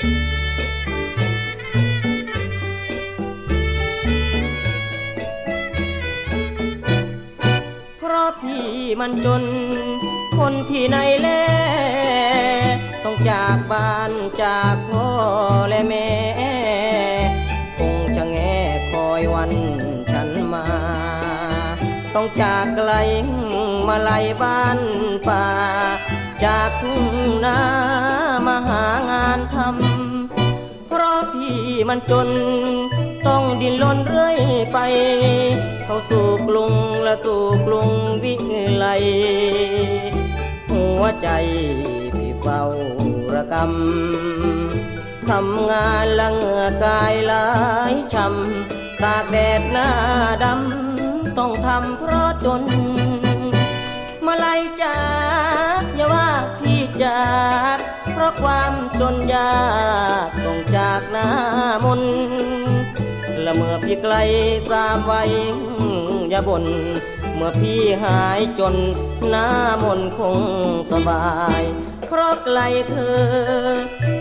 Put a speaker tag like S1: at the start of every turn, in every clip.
S1: เพราะพี่มันจน คนที่ไหนแล ต้องจากบ้านจากพ่อและแม่ คงจะแง่คอยวันฉันมา ต้องจากไกลมาไลยบ้านป่าจากทุ่งนามาหางานทำ มันจน ต้องดิ้นรนเรื่อยไป เข้าสู่กรุงและสู่กรุงวิไลหัวใจพี่เฝ้าระกำทำงานละเหงื่อกายหลายช้ำตากแดดหน้าดำต้องทำเพราะจนมาไลยจากอย่าว่าพี่จากเพราะความจนยาก จากหน้ามนและเมื่อพี่ไกลสามวัยอย่าบน่นเมื่อพี่หายจนหน้ามนคงสบาย เพราะไกลเธอ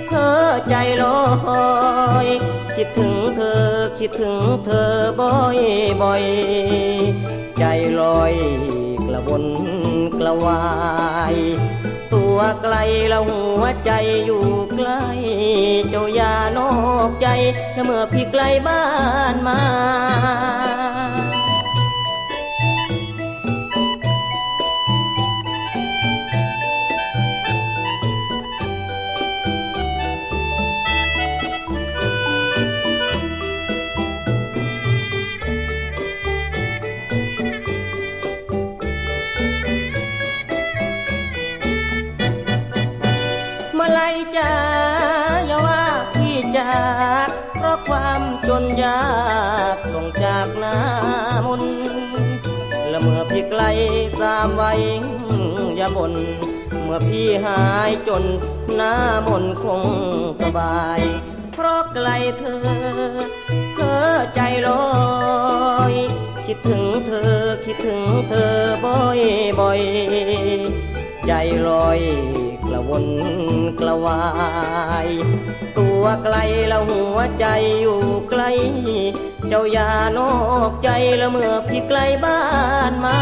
S1: เธอใจลอยคิดถึงเธอคิดถึงเธอบ่อยบ่อยๆใจลอยกระวนกระวาย วไกลแล้วหัวใจอยู่ใกล้เจ้าอย่านอกใจเมื่อพี่ไกลบ้านมา ความจนยากต้องจากหน้ามนและเมื่อพี่ไกลสามวัยอย่าบน่นเมื่อพี่หายจนหน้ามนคงสบาย เพราะไกลเธอเพ้อใจลอยคิดถึงเธอคิดถึงเธอบ่อยบ่อยใจลอย กระวนกระวาย ตัวไกลแล้วหัวใจอยู่ไกล เจ้าอย่านอกใจแล้วเมื่อพี่ไกลบ้านมา